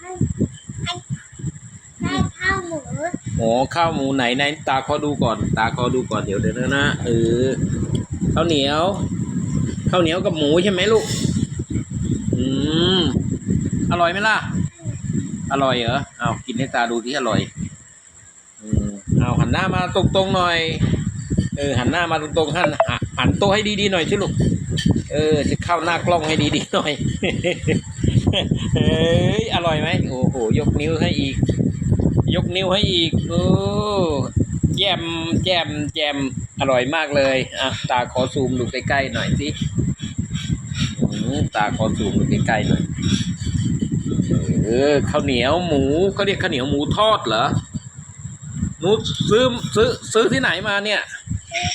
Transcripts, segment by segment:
ให้ให้ให้ข้าวหมูอ๋อข้าวหมูไหนไหนตาขอดูก่อน ตาขอดูก่อนเดี๋ยวเดี๋ยวนะนะเออข้าวเหนียวข้าวเหนียวกับหมูใช่ไหมลูก อืม อร่อยไหมล่ะ อร่อยเหรอเอากินให้ตาดูที่อร่อย อืมเอาหันหน้ามาตรงๆหน่อย เออ หันหน้ามาตรงๆหันหันหันโตให้ดีๆหน่อยสิลูก เออ จะเข้าหน้ากล้องให้ดีๆหน่อย เฮ้ยอร่อยไหมโอ้โหยกนิ้วให้อีก ยกนิ้วให้อีกโอ้แจมแจมแจมอร่อยมากเลยอะตาขอซูมดูใกล้ๆหน่อยสิอืมตาขอซูมดูใกล้ๆหน่อยเออข้าวเหนียวหมูเขาเรียกข้าวเหนียวหมูทอดเหรอหนูซื้อซื้อซื้อที่ไหนมาเนี่ย ซื้อ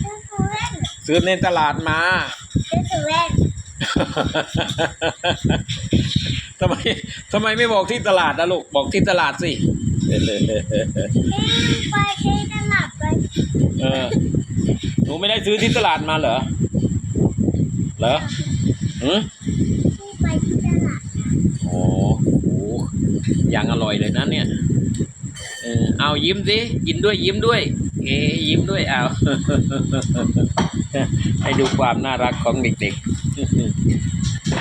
ซื้อซื้อเซเว่นซื้อในตลาดมาซื้อเซเว่น ทำไมทำไมไม่บอกที่ตลาดนะลูก บอกที่ตลาดสิที่ไปที่ตลาดไปเออหนูไม่ได้ซื้อที่ตลาดมาเหรอ เหรอหืมที่ไปที่ตลาดโอ้โหอย่างอร่อยเลยนะเนี่ย เออเอายิ้มสิยิ้มด้วยยิ้มด้วยเอ๊ยิ้มด้วยเอา ให้ดูความน่ารักของเด็กๆ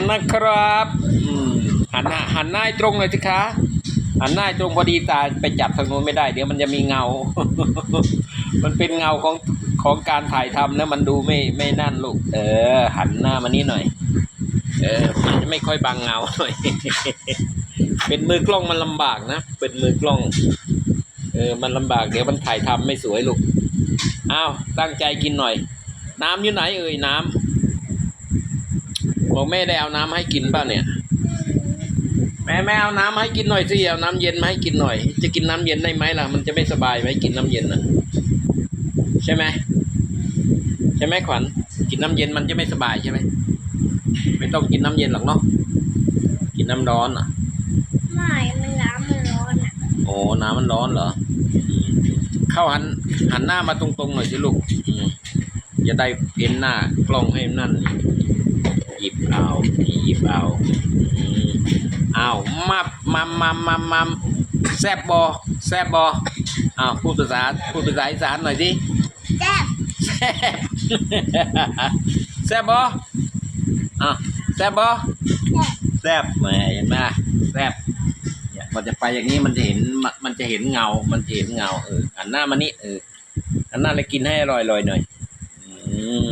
นะครับหันหน้าหันหน้าตรงเลยสิคะหันหน้าตรงพอดีตาไปจับทางนู้นไม่ได้ เดี๋ยวมันจะมีเงา มันเป็นเงาของของการถ่ายทำนะมันดูไม่ไม่นั่นลูก เออ หันหน้ามานี่หน่อย เออ มันจะไม่ค่อยบังเงาหน่อย เป็นมือกล้องมันลำบากนะ เป็นมือกล้อง เออ มันลำบากเดี๋ยวมันถ่ายทำไม่สวยลูก อ้าว ตั้งใจกินหน่อย น้ำอยู่ไหนเอ่ยน้ำ บอกแม่ได้เอาน้ำให้กินป่ะเนี่ย แม่แม่เอาน้ำให้กินหน่อยสิเอาน้ำเย็นมาให้กินหน่อย จะกินน้ำเย็นได้ไหมล่ะ มันจะไม่สบายไหมกินน้ำเย็นนะใช่ไหมใช่ไหมขวัญกินน้ำเย็นมันจะไม่สบายใช่ไหมไม่ต้องกินน้ำเย็นหรอกเนาะกินน้ำร้อนอะไม่มันน้ำมันร้อนอะโอ้น้ำมันร้อนเหรออืมเข้าหันหันหน้ามาตรงๆหน่อยสิลูกอืมจะได้เห็นหน้ากล้องให้นั่นห ยิบเอานี่หยิบเอาอืมเอามับมัมมัมมัมมัมแซบบอแซบบออ้าวพูดภาษาพูดภาษาอีสานหน่อยสิแซ่บแซบแซบบออะแซบบอแซ่บแซบแหมเห็นไหมแซบเนี่ยมันจะไปอย่างนี้มันจะเห็นมันมันจะเห็นเงา มันจะเห็นเงาเออหันหน้ามานี่เออหันหน้าเลยกินให้อร่อยๆหน่อย อืม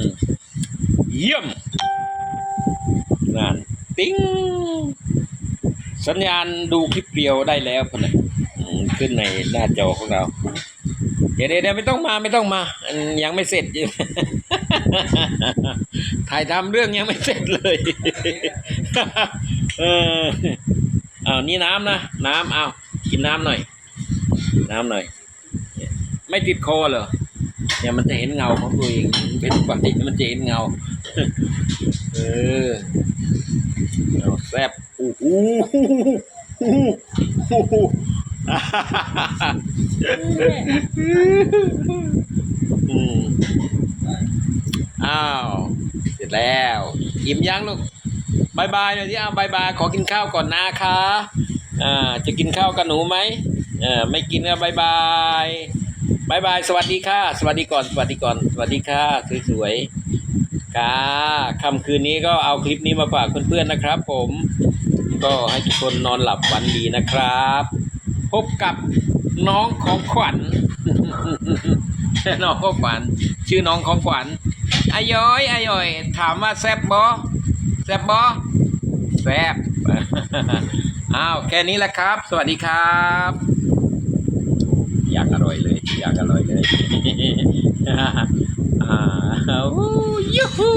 เยี่ยม นั่นติ้งสัญญาณดูคลิปเดียวได้แล้วพอนะอืมขึ้นในหน้าจอของเรา เดี๋ยวเดี๋ยวไม่ต้องมาไม่ต้องมา ยังไม่เสร็จ ถ่ายทำเรื่องยังไม่เสร็จเลยเออเอานี่น้ำนะ น้ำเอากินน้ำหน่อย น้ำหน่อยเนี่ยไม่ติดคอเหรอเนี่ยมันจะเห็นเงาของตัวเองเป็นไปมันจะเห็นเงา เออเอาแซบโอ้โหอืมอ้าว เสร็จแล้วอิ่มยังลูกบายบายหน่อยที่อ้าวบายบายขอกินข้าวก่อนนะคะอ่า จะกินข้าวกับหนูไหมเออไม่กินก็บายบาย บายบาย สวัสดีค่ะ สวัสดีก่อน สวัสดีก่อน สวัสดีค่ะ สวยๆค่ะค่ำคืนนี้ก็เอาคลิปนี้มาฝากเพื่อนๆนะครับ ผม ก็ให้ทุกคนนอนหลับฝันดีนะครับ พบกับน้องของขวัญ น้องของขวัญ ชื่อน้องของขวัญอายอยอายอย ถามว่าแซบบอแซบบอแซบอ้าว แค่นี้แหละครับ สวัสดีครับ อยากอร่อยเลยอยากอร่อยเลยอ้าวยูฮู